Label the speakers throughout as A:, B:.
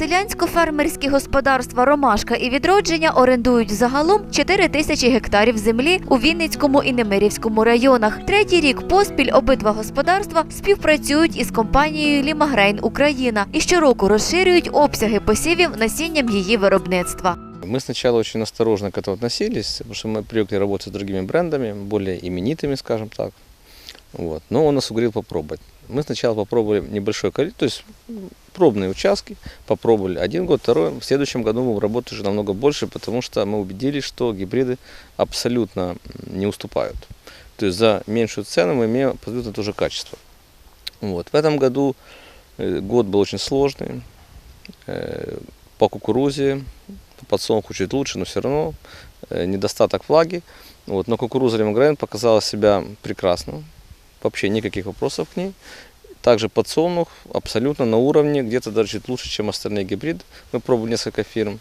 A: Селянсько-фермерські господарства Ромашка і відродження орендують загалом 4 тисячі гектарів землі у Вінницькому і Немирівському районах. Третій рік поспіль обидва господарства співпрацюють із компанією Лімагрейн Україна і щороку розширюють обсяги посівів насінням її виробництва.
B: Мы сначала очень осторожно к этому относились, потому что мы привыкли работать с другими брендами, более именитыми, скажем так. Вот. Но он нас уговорил попробовать. Мы сначала попробовали небольшое количество, то есть м, пробные участки, попробовали один год, второй. В следующем году мы работать уже намного больше, потому что мы убедились, что гибриды абсолютно не уступают. То есть за меньшую цену мы имеем абсолютно то же качество. Вот. В этом году э, год был очень сложный. Э, По кукурузе, по подсолнуху чуть лучше, но все равно э, недостаток влаги. Вот. Но кукуруза Лимогрейн показала себя прекрасно. Вообще никаких вопросов к ней. Также подсолнух абсолютно на уровне, где-то даже чуть лучше, чем остальные гибриды. Мы пробовали несколько фирм.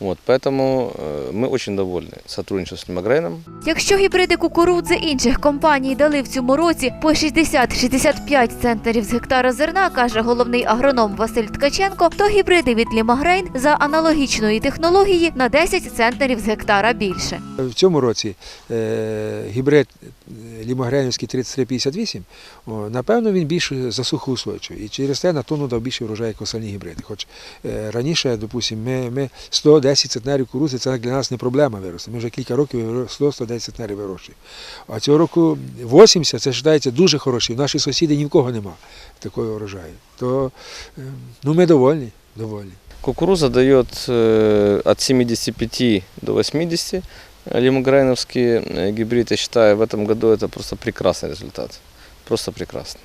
B: Вот. Поэтому э, мы очень довольны сотрудничеством с Лимогрейном.
A: Якщо гібриди кукурудзи інших компаній дали в цьому році по 60-65 центнерів з гектара зерна, каже головний агроном Василь Ткаченко, то гібриди від Лімагрейн за аналогічної технології на 10 центнерів з гектара більше.
C: В цьому році е, гібрид е, лімогренівський 3358, о, напевно, він більш засухоустойчивий. І через те на тонну дав більше врожаю, як остальні гібриди. Хоч е, раніше, допустимо, ми, ми 110 центнерів кукурудзи, це для нас не проблема вирости. Ми вже кілька років 100-110 центнерів вирощуємо. А цього року 80, це вважається дуже хороший. Наші сусіди ні в кого нема такого врожаю. То е, ну, ми довольні. довольні.
B: Кукуруза дает э, от 75 до 80. Лимогрейновский э, гибрид, я считаю, в этом году это просто прекрасный результат. Просто прекрасно.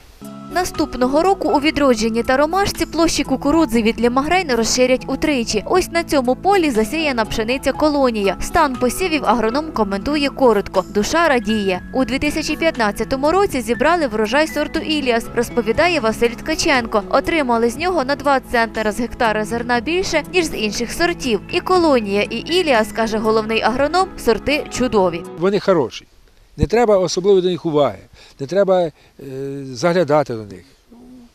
A: Наступного року у відродженні та ромашці площі кукурудзи від Лімагрейн розширять утричі. Ось на цьому полі засіяна пшениця колонія. Стан посівів агроном коментує коротко. Душа радіє. У 2015 році зібрали врожай сорту Іліас, розповідає Василь Ткаченко. Отримали з нього на 2 центнера з гектара зерна більше, ніж з інших сортів. І колонія, і Іліас, каже головний агроном, сорти чудові.
C: Вони хороші. Не треба особливо до них уваги, не треба е, заглядати до них.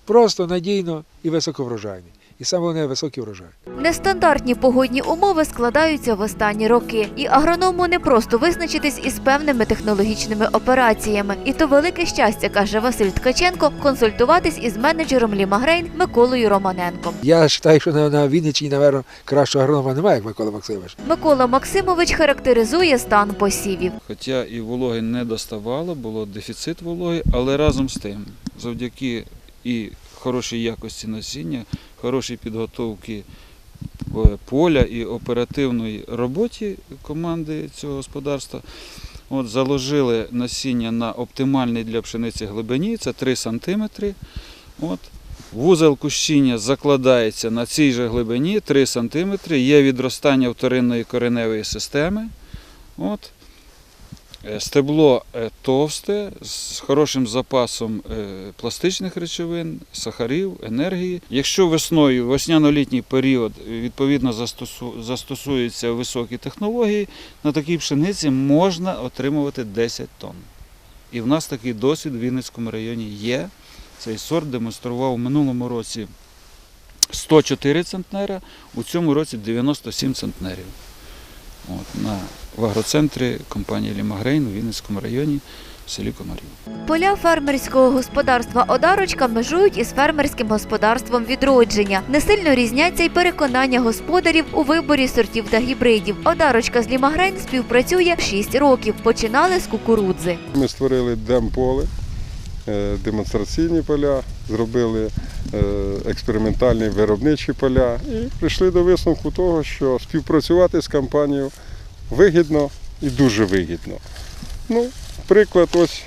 C: Просто надійно і високоврожайні. І саме головне високий врожай.
A: Нестандартні погодні умови складаються в останні роки, і агроному не просто визначитись із певними технологічними операціями. І то велике щастя, каже Василь Ткаченко, консультуватись із менеджером Лімагрейн Миколою Романенком.
C: Я вважаю, що на, на Вінниччині, напевно, кращого агронома немає, як Микола Максимович.
A: Микола Максимович характеризує стан посівів.
D: Хоча і вологи не доставало, було дефіцит вологи, але разом з тим, завдяки і хорошій якості насіння, хорошій підготовці е, поля і оперативної роботі команди цього господарства, от, заложили насіння на оптимальній для пшениці глибині, це 3 см. От, Вузол кущіння закладається на цій же глибині 3 см, є відростання вторинної кореневої системи. От. Е, Стебло е, товсте, з хорошим запасом е, пластичних речовин, сахарів, енергії. Якщо весною, весняно-літній період, відповідно застосуються високі технології, на такій пшениці можна отримувати 10 тонн. І в нас такий досвід в Вінницькому районі є. Цей сорт демонстрував у минулому році 104 центнера, у цьому році 97 центнерів. От, на, в агроцентрі компанії Лімагрейн у Вінницькому районі в селі Комарів.
A: Поля фермерського господарства Одарочка межують із фермерським господарством відродження. Не сильно різняться й переконання господарів у виборі сортів та гібридів. Одарочка з Лімагрейн співпрацює 6 років. Починали з кукурудзи.
E: Ми створили демполе, демонстраційні поля, зробили е, експериментальні виробничі поля і прийшли до висновку того, що співпрацювати з компанією вигідно і дуже вигідно. Ну, приклад, ось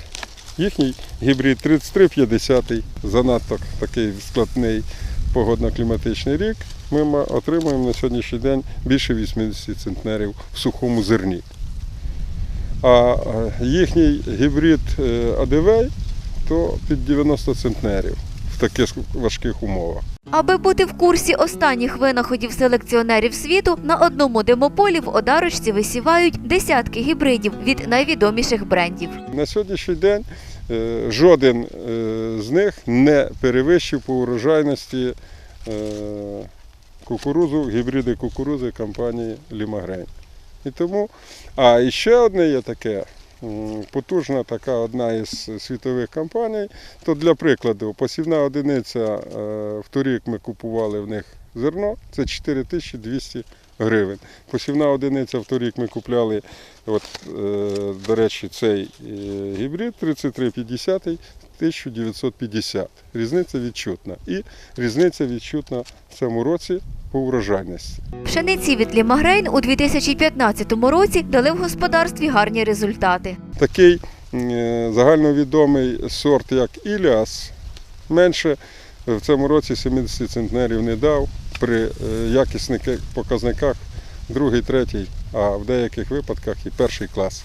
E: їхній гібрид 3350, занадто такий складний погодно-кліматичний рік. Ми отримуємо на сьогоднішній день більше 80 центнерів в сухому зерні. А їхній гібрид е, АДВ то під 90 центнерів в таких важких умовах.
A: Аби бути в курсі останніх винаходів селекціонерів світу, на одному демополі в Одарочці висівають десятки гібридів від найвідоміших брендів.
E: На сьогоднішній день е, жоден е, з них не перевищив по урожайності е, кукурузу, гібриди кукурузи компанії Лімагрейн. І тому, а і ще одне є таке, потужна така одна із світових компаній. То для прикладу, посівна одиниця е, в торік ми купували в них зерно, це 4200 гривень. Посівна одиниця в торік ми купляли, от, е, до речі, цей е, гібрид 3350 1950. Різниця відчутна. І різниця відчутна в цьому році по урожайності.
A: Пшениці від Лімагрейн у 2015 році дали в господарстві гарні результати.
E: Такий е, загальновідомий сорт, як Іліас, менше в цьому році 70 центнерів не дав при е, якісних показниках другий, третій, а в деяких випадках і перший клас.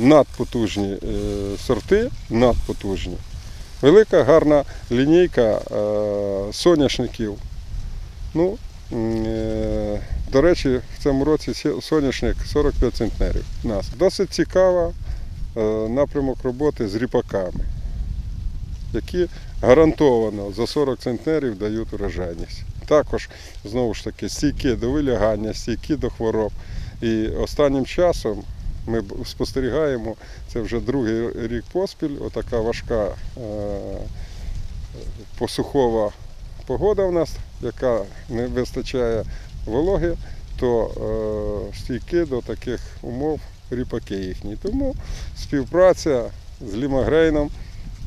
E: Надпотужні е, сорти, надпотужні. Велика гарна лінійка соняшників. Ну, е, до речі, в цьому році соняшник 45 центнерів. у Нас досить цікава е, напрямок роботи з ріпаками, які гарантовано за 40 центнерів дають урожайність. Також знову ж таки стійкі до вилягання, стійкі до хвороб. І останнім часом ми спостерігаємо, це вже другий рік поспіль, отака важка е, посухова погода в нас, яка не вистачає вологи, то е, стійки до таких умов ріпаки їхні. Тому співпраця з Лімагрейном,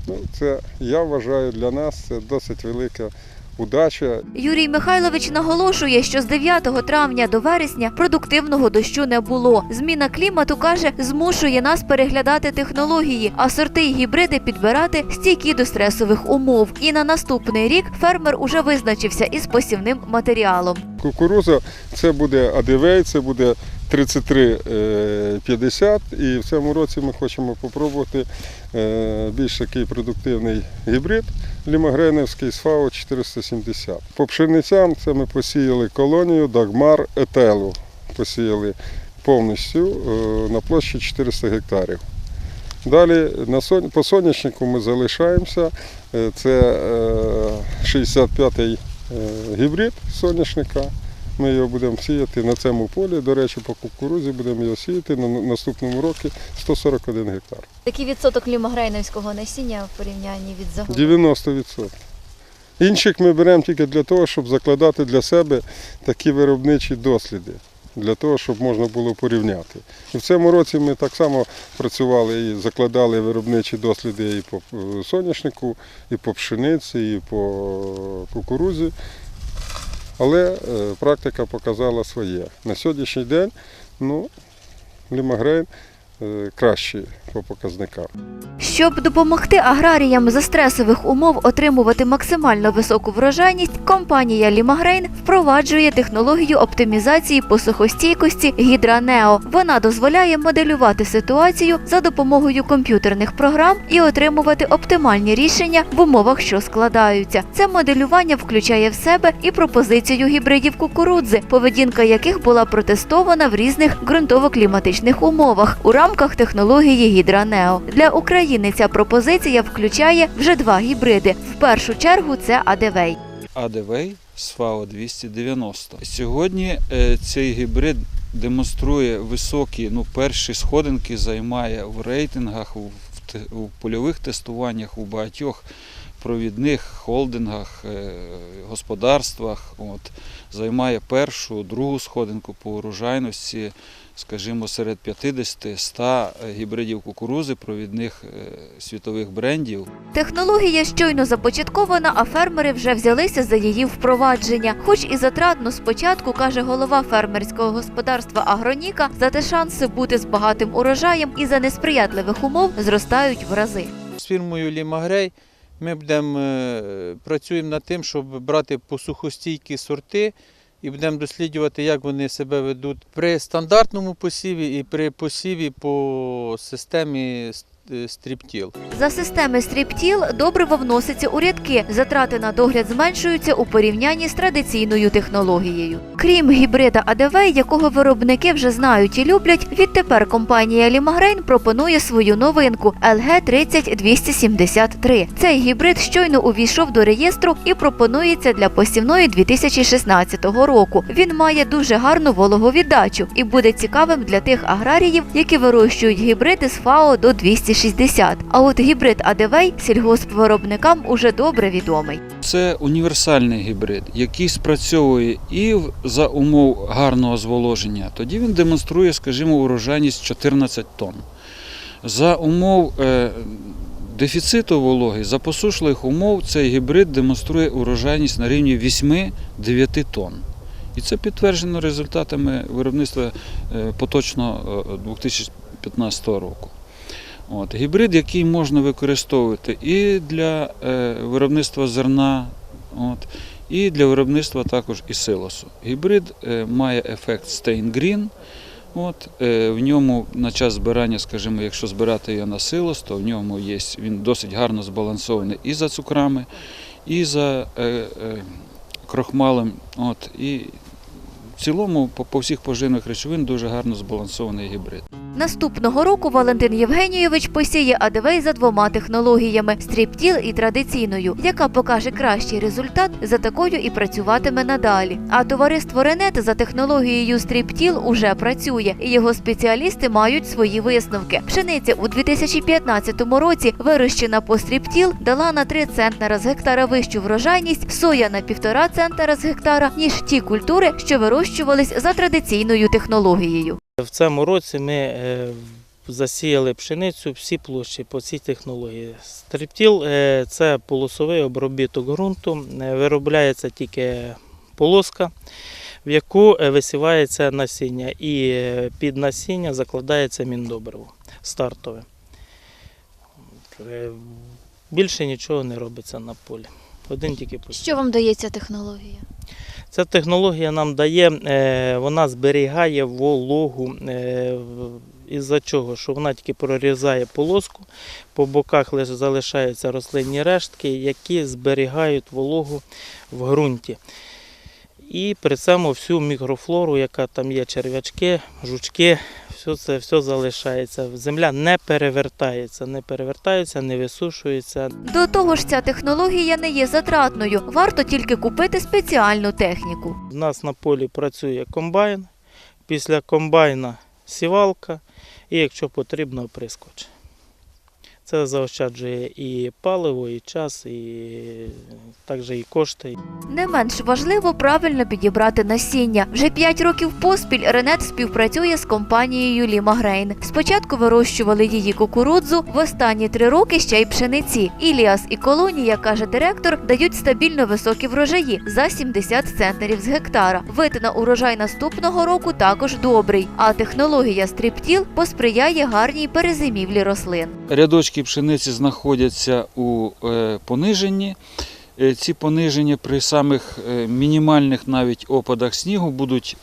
E: ну, це я вважаю для нас це досить велика удача
A: Юрій Михайлович наголошує, що з 9 травня до вересня продуктивного дощу не було. Зміна клімату каже, змушує нас переглядати технології, а сорти й гібриди підбирати стійкі до стресових умов. І на наступний рік фермер уже визначився із посівним матеріалом.
E: Кукуруза це буде адивей, це буде 33,50 і в цьому році ми хочемо спробувати більш такий продуктивний гібрид лімагренівський СФАО 470. По пшеницям це ми посіяли колонію Дагмар Етелу. Посіяли повністю е, на площі 400 гектарів. Далі по соняшнику ми залишаємося. Е, Це е, 65-й е, гібрид соняшника. Ми його будемо сіяти на цьому полі. До речі, по кукурузі будемо його сіяти на наступному році 141 гектар.
A: Який відсоток лімагрейновського насіння в порівнянні від загалу?
E: 90%. Інших ми беремо тільки для того, щоб закладати для себе такі виробничі досліди, для того, щоб можна було порівняти. І в цьому році ми так само працювали і закладали виробничі досліди і по е, соняшнику, і по пшениці, і по кукурузі. Але е, практика показала своє. На сьогоднішній день ну, лімагрейн е, кращий по показникам.
A: Щоб допомогти аграріям за стресових умов отримувати максимально високу врожайність, компанія Лімагрейн впроваджує технологію оптимізації посухостійкості Гідранео. Вона дозволяє моделювати ситуацію за допомогою комп'ютерних програм і отримувати оптимальні рішення в умовах, що складаються. Це моделювання включає в себе і пропозицію гібридів кукурудзи, поведінка яких була протестована в різних ґрунтово-кліматичних умовах у рамках технології Гідранео. Для України ця пропозиція включає вже два гібриди. В першу чергу це Адевей.
D: АДВ з ФАО 290. Сьогодні е, цей гібрид демонструє високі, ну, перші сходинки займає в рейтингах, в польових тестуваннях, у багатьох провідних холдингах, е, господарствах. От, займає першу, другу сходинку по урожайності, скажімо, серед 50-100 гібридів кукурузи провідних е, світових брендів.
A: Технологія щойно започаткована, а фермери вже взялися за її впровадження. Хоч і затратно спочатку, каже голова фермерського господарства Агроніка, зате шанси бути з багатим урожаєм і за несприятливих умов зростають в рази.
F: З фірмою Лімагрей ми будемо е, працюємо над тим, щоб брати посухостійкі сорти і будемо досліджувати, як вони себе ведуть при стандартному посіві і при посіві по системі стріптіл.
A: За системи стріптіл добриво вноситься у рядки. Затрати на догляд зменшуються у порівнянні з традиційною технологією. Окрім гібрида АДВ, якого виробники вже знають і люблять, відтепер компанія Лімагрейн пропонує свою новинку LG 30273. Цей гібрид щойно увійшов до реєстру і пропонується для посівної 2016 року. Він має дуже гарну вологовіддачу і буде цікавим для тих аграріїв, які вирощують гібриди з ФАО до 260. А от гібрид АДВ сільгоспвиробникам уже добре відомий.
D: Це універсальний гібрид, який спрацьовує і за умов гарного зволоження. Тоді він демонструє, скажімо, урожайність 14 тонн. За умов е, дефіциту вологи, за посушливих умов, цей гібрид демонструє урожайність на рівні 8-9 тонн. І це підтверджено результатами виробництва е, поточного е, 2015 року. От, гібрид, який можна використовувати і для е, виробництва зерна, от, і для виробництва також і силосу. Гібрид е, має ефект Stain Green. От, е, в ньому на час збирання, скажімо, якщо збирати його на силос, то в ньому є, він досить гарно збалансований і за цукрами, і за е, е, крохмалем. От, і в цілому по, по всіх поживних речовин дуже гарно збалансований гібрид.
A: Наступного року Валентин Євгенійович посіє АДВ за двома технологіями стріптіл і традиційною, яка покаже кращий результат, за такою і працюватиме надалі. А товариство Ренет за технологією стріптіл уже працює, і його спеціалісти мають свої висновки. Пшениця у 2015 році, вирощена по стріптіл, дала на 3 центнера з гектара вищу врожайність, соя на 1,5 центнера з гектара, ніж ті культури, що вирощувались за традиційною технологією.
G: В цьому році ми е, засіяли пшеницю всі площі по цій технології. Стриптіл е, це полосовий обробіток ґрунту, е, виробляється тільки полоска, в яку висівається насіння, і під насіння закладається міндобриво стартове. Більше нічого не робиться на полі. Один тільки посів.
A: Що вам дає ця технологія?
G: Ця технологія нам дає, е, вона зберігає вологу. е, Із-за чого? Що вона тільки прорізає полоску, по боках залишаються рослинні рештки, які зберігають вологу в ґрунті. І при цьому всю мікрофлору, яка там є, черв'ячки, жучки, все це все залишається. Земля не перевертається, не перевертається, не висушується,
A: До того ж, ця технологія не є затратною. Варто тільки купити спеціальну техніку.
G: У нас на полі працює комбайн, після комбайна сівалка і, якщо потрібно, оприскувач. Це заощаджує і паливо, і час, і також і кошти.
A: Не менш важливо правильно підібрати насіння. Вже 5 років поспіль Ренет співпрацює з компанією Лімагрейн. Спочатку вирощували її кукурудзу, в останні три роки ще й пшениці. Іліас і колонія, каже директор, дають стабільно високі врожаї за 70 центнерів з гектара. Вид на урожай наступного року також добрий. А технологія стріптіл посприяє гарній перезимівлі рослин.
D: Рядочки пшениці знаходяться у е, пониженні. Е, Ці пониження при самих е, мінімальних навіть опадах снігу будуть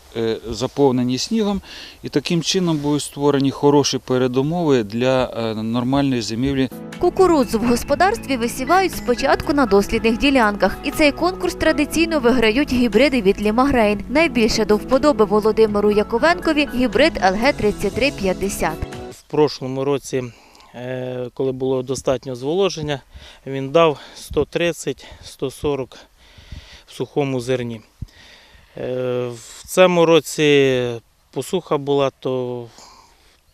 D: заповнені снігом, і таким чином будуть створені хороші передумови для нормальної зимівлі
A: Кукурудзу в господарстві висівають спочатку на дослідних ділянках, і цей конкурс традиційно виграють гібриди від Лімагрейн. Найбільше до вподоби Володимиру Яковенкові гібрид ЛГ 3350.
G: В прошлому році, коли було достатньо зволоження, він дав 130-140 в сухому зерні. Е, В цьому році посуха була, то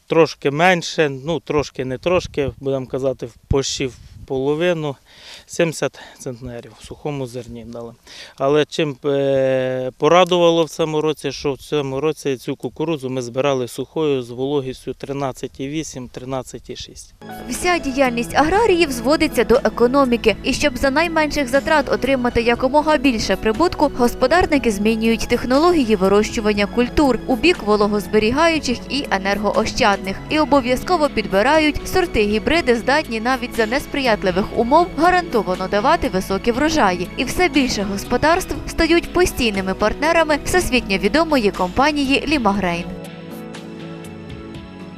G: трошки менше, ну трошки не трошки, будемо казати, в пощі в половину. 70 центнерів в сухому зерні дали. Але чим е, порадувало в цьому році, що в цьому році цю кукурудзу ми збирали сухою з вологістю 13,8-13,6.
A: Вся діяльність аграріїв зводиться до економіки, і щоб за найменших затрат отримати якомога більше прибутку, господарники змінюють технології вирощування культур у бік вологозберігаючих і енергоощадних, і обов'язково підбирають сорти гібриди, здатні навіть за несприятливих умов гарантовано давати високі врожаї. І все більше господарств стають постійними партнерами всесвітньо відомої компанії Лімагрейн.